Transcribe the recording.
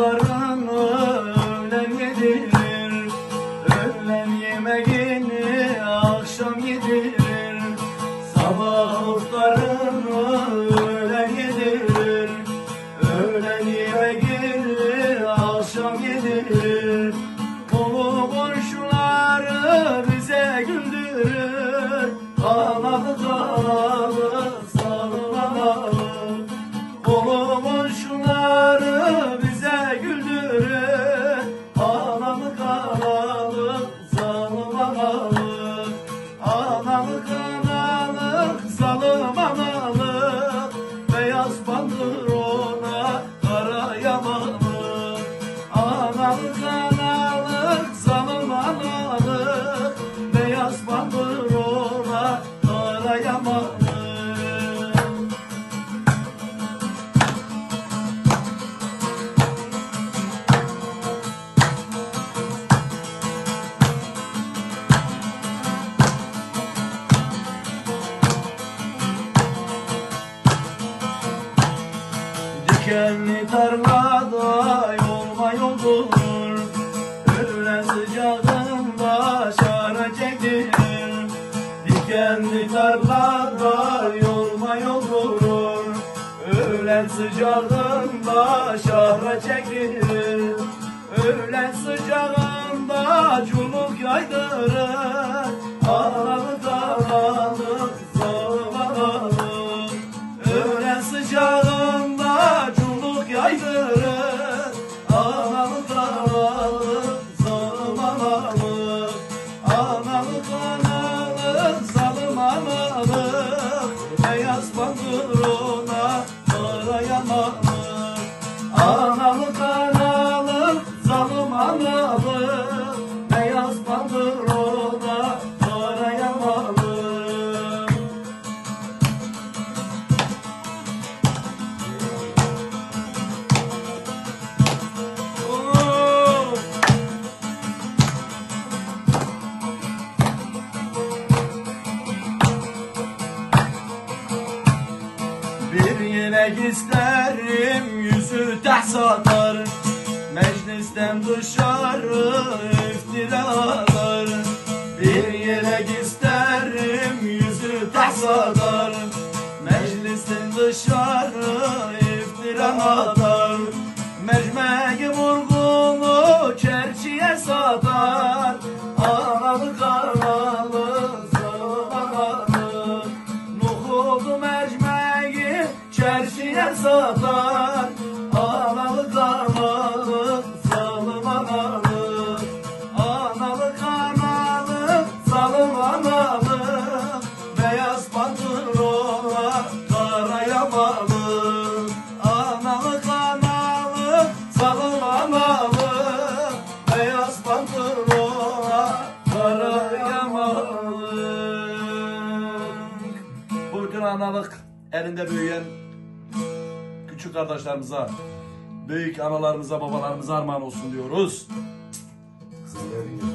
바로 tarlada yolma yoldur Öğlen sıcağında şara çekilir. Dikenli tarlada yolma yoldur Öğlen sıcağında şara çekilir. Öğlen sıcağında çuluk yaydırır. Demək yüzü təhsadar Məclisdən dışarı iftiralar. Bir yelək istərim yüzü təhsadar Məclisdən dışarı iftiralar. Məcməyi vurğunu çərçiyə sadar analık elinde büyüyen küçük kardeşlerimize, büyük analarımıza, babalarımıza armağan olsun diyoruz. Sizlerin